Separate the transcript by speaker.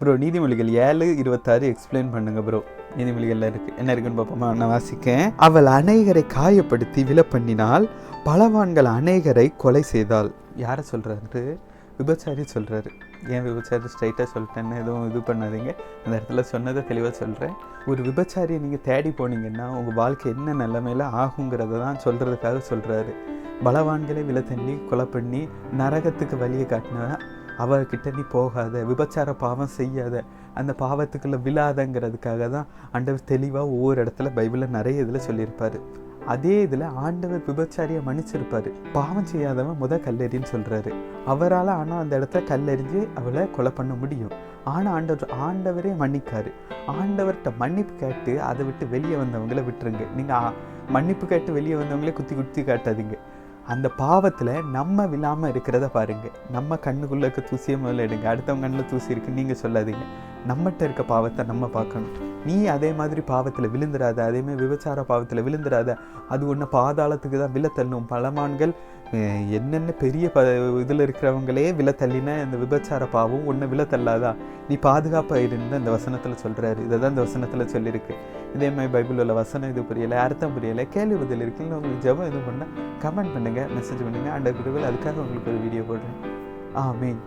Speaker 1: Bro நீதிமொழிகள் ஏழு இருபத்தாறு எக்ஸ்பிளைன் பண்ணுங்க ப்ரோ நீதிமொழிகளில் இருக்கு. என்ன இருக்குன்னு பார்ப்போமா? நான் வாசிக்கேன். அவள் அநேகரை காயப்படுத்தி வில பண்ணினால் பலவான்கள் அநேகரை கொலை செய்தாள். யாரை சொல்கிறாரு விபச்சாரி சொல்கிறாரு ஏன் விபச்சாரி ஸ்ட்ரைட்டாக சொல்லிட்டேன்னு எதுவும் இது பண்ணாதீங்க. அந்த இடத்துல சொன்னதை தெளிவாக சொல்கிறேன் ஒரு விபச்சாரியை நீங்கள் தேடி போனீங்கன்னா உங்கள் வாழ்க்கை என்ன நிலைமையில் ஆகுங்கிறத தான் சொல்கிறதுக்காக சொல்கிறாரு பலவான்களை விலை தண்ணி கொலை பண்ணி நரகத்துக்கு வழியை காட்டினா அவர்கிட்ட நீ போகாத விபச்சார பாவம் செய்யாத அந்த பாவத்துக்குள்ளே விழாதங்கிறதுக்காக தான் ஆண்டவர் தெளிவாக ஒவ்வொரு இடத்துல பைபிளில் நிறைய இதில் சொல்லியிருப்பார். அதே இதில் ஆண்டவர் விபச்சாரியை மன்னிச்சிருப்பார். பாவம் செய்யாதவன் முத கல்லெறின்னு சொல்கிறாரு அவரால் ஆனால் அந்த இடத்த கல்லெறிஞ்சு அவளை கொலை பண்ண முடியும். ஆனால் ஆண்டவர் ஆண்டவரே மன்னிக்காரு. ஆண்டவர்கிட்ட மன்னிப்பு கேட்டு அதை விட்டு வெளியே வந்தவங்கள விட்டுருங்க. நீங்கள் மன்னிப்பு கேட்டு வெளியே வந்தவங்களே குத்தி குத்தி காட்டாதீங்க. அந்த பாவத்தில் நம்ம விழாமல் இருக்கிறத பாருங்கள் நம்ம கண்ணுக்குள்ளே இருக்க தூசியை முதல்ல எடுங்க. அடுத்தவங்க கண்ணில் தூசி இருக்குன்னு நீங்கள் சொல்லாதீங்க. நம்மகிட்ட இருக்க பாவத்தை நம்ம பார்க்கணும். நீ அதே மாதிரி பாவத்தில் விழுந்துடாத அதே மாதிரி விபச்சார பாவத்தில் விழுந்துடாத. அது ஒன்று பாதாளத்துக்கு தான் விழ தள்ளும். பலமான்கள் என்னென்ன பெரிய ப இதில் இருக்கிறவங்களே விழ தள்ளினா இந்த விபச்சார பாவம் ஒன்று விலை தள்ளாதா? நீ பாதுகாப்பாக இருந்து அந்த வசனத்தில் சொல்கிறாரு இதை தான் இந்த வசனத்தில் சொல்லியிருக்கு. இதே மாதிரி பைபிள் உள்ள வசனம் இது புரியலை அர்த்தம் புரியலை கேள்வி பதில் இருக்கு. இல்லை உங்களுக்கு ஜெபம் இது பண்ணால் கமெண்ட் பண்ணுங்கள் மெசேஜ் பண்ணுங்கள் அண்டர் குருவில் அதுக்காக உங்களுக்கு ஒரு வீடியோ போடுறேன். மீன்